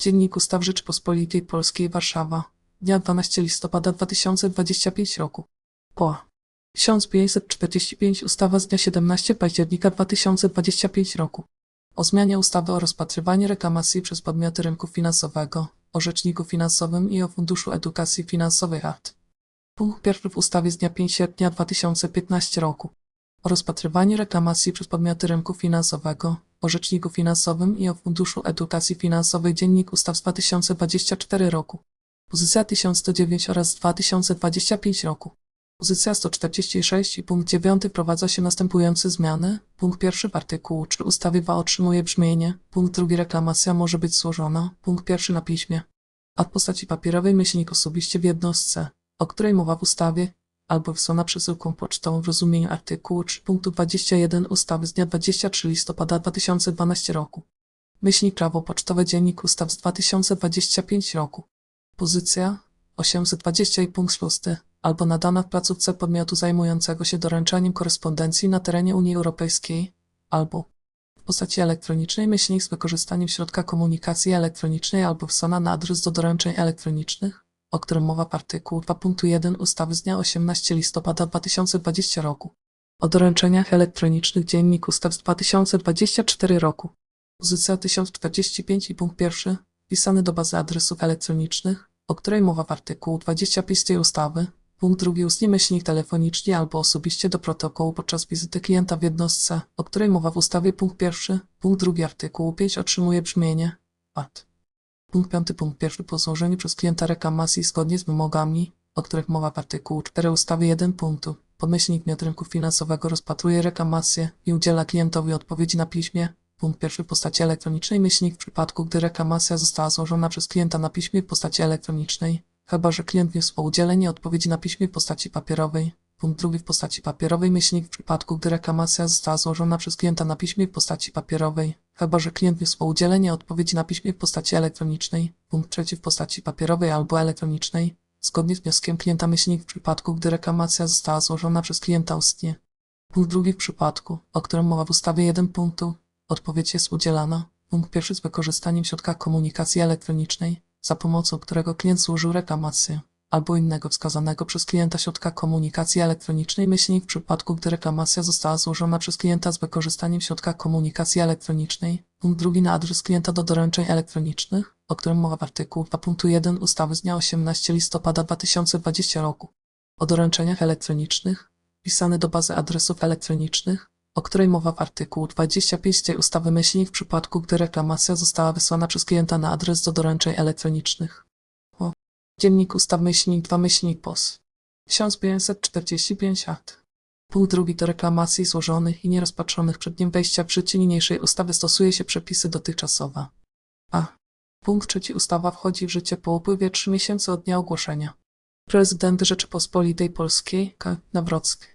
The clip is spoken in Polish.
Dziennik Ustaw Rzeczypospolitej Polskiej Warszawa. Dnia 12 listopada 2025 roku. POA. 1545 Ustawa z dnia 17 października 2025 roku. O zmianie ustawy o rozpatrywaniu reklamacji przez podmioty rynku finansowego, o rzeczniku finansowym i o Funduszu Edukacji Finansowej art. Punkt pierwszy w ustawie z dnia 5 sierpnia 2015 roku o rozpatrywaniu reklamacji przez podmioty rynku finansowego, o rzeczniku finansowym i o Funduszu Edukacji Finansowej Dziennik Ustaw z 2024 roku. Pozycja 1109 oraz 2025 roku. Pozycja 146 i punkt 9 wprowadza się następujące zmiany. Punkt pierwszy w artykułu 3 ustawy WA otrzymuje brzmienie. Punkt drugi reklamacja może być złożona. Punkt pierwszy na piśmie. W postaci papierowej myślnik osobiście w jednostce, o której mowa w ustawie, albo wysłana przesyłką pocztą w rozumieniu artykułu 3 punktu 21 ustawy z dnia 23 listopada 2012 roku. Myślnik prawo pocztowe dziennik ustaw z 2025 roku. Pozycja 820 i punkt 6 albo nadana w placówce podmiotu zajmującego się doręczaniem korespondencji na terenie Unii Europejskiej, albo w postaci elektronicznej myślnik z wykorzystaniem środka komunikacji elektronicznej albo wysłana na adres do doręczeń elektronicznych, o którym mowa w artykułu 2.1 ustawy z dnia 18 listopada 2020 roku. O doręczeniach elektronicznych Dziennik Ustaw z 2024 roku. Pozycja 1045 i punkt pierwszy wpisany do bazy adresów elektronicznych, o której mowa w artykułu 25 tej ustawy. Punkt drugi ustnie myślnik telefonicznie albo osobiście do protokołu podczas wizyty klienta w jednostce, o której mowa w ustawie. Punkt pierwszy, punkt drugi artykułu 5 otrzymuje brzmienie PAT. Punkt piąty, punkt pierwszy po złożeniu przez klienta reklamacji zgodnie z wymogami, o których mowa w artykułu 4 ustawy 1 punktu. Podmyślnik miot rynku finansowego rozpatruje reklamację i udziela klientowi odpowiedzi na piśmie. Punkt pierwszy w postaci elektronicznej myślnik w przypadku, gdy reklamacja została złożona przez klienta na piśmie w postaci elektronicznej, chyba że klient wniósł o udzielenie odpowiedzi na piśmie w postaci papierowej. Punkt drugi w postaci papierowej myślnik w przypadku, gdy reklamacja została złożona przez klienta na piśmie w postaci papierowej, chyba że klient o udzielenie odpowiedzi na piśmie w postaci elektronicznej. Punkt trzeci w postaci papierowej albo elektronicznej, zgodnie z wnioskiem klienta myślnik w przypadku, gdy reklamacja została złożona przez klienta ustnie. Punkt drugi w przypadku, o którym mowa w ustawie 1 punktu, odpowiedź jest udzielana. Punkt pierwszy z wykorzystaniem środka komunikacji elektronicznej, za pomocą którego klient złożył reklamację, albo innego wskazanego przez klienta środka komunikacji elektronicznej myślnik w przypadku, gdy reklamacja została złożona przez klienta z wykorzystaniem środka komunikacji elektronicznej. Punkt drugi na adres klienta do doręczeń elektronicznych, o którym mowa w artykułu 2.1 ustawy z dnia 18 listopada 2020 roku. O doręczeniach elektronicznych, wpisany do bazy adresów elektronicznych, o której mowa w artykułu 25 tej ustawy w przypadku, gdy reklamacja została wysłana przez klienta na adres do doręczeń elektronicznych. Dziennik Ustaw myślnik 2 myślnik POS 1545 akt. Punkt drugi do reklamacji złożonych i nierozpatrzonych przed dniem wejścia w życie niniejszej ustawy stosuje się przepisy dotychczasowe. A. Punkt trzeci ustawa wchodzi w życie po upływie 3 miesięcy od dnia ogłoszenia. Prezydent Rzeczypospolitej Polskiej K. Nawrocki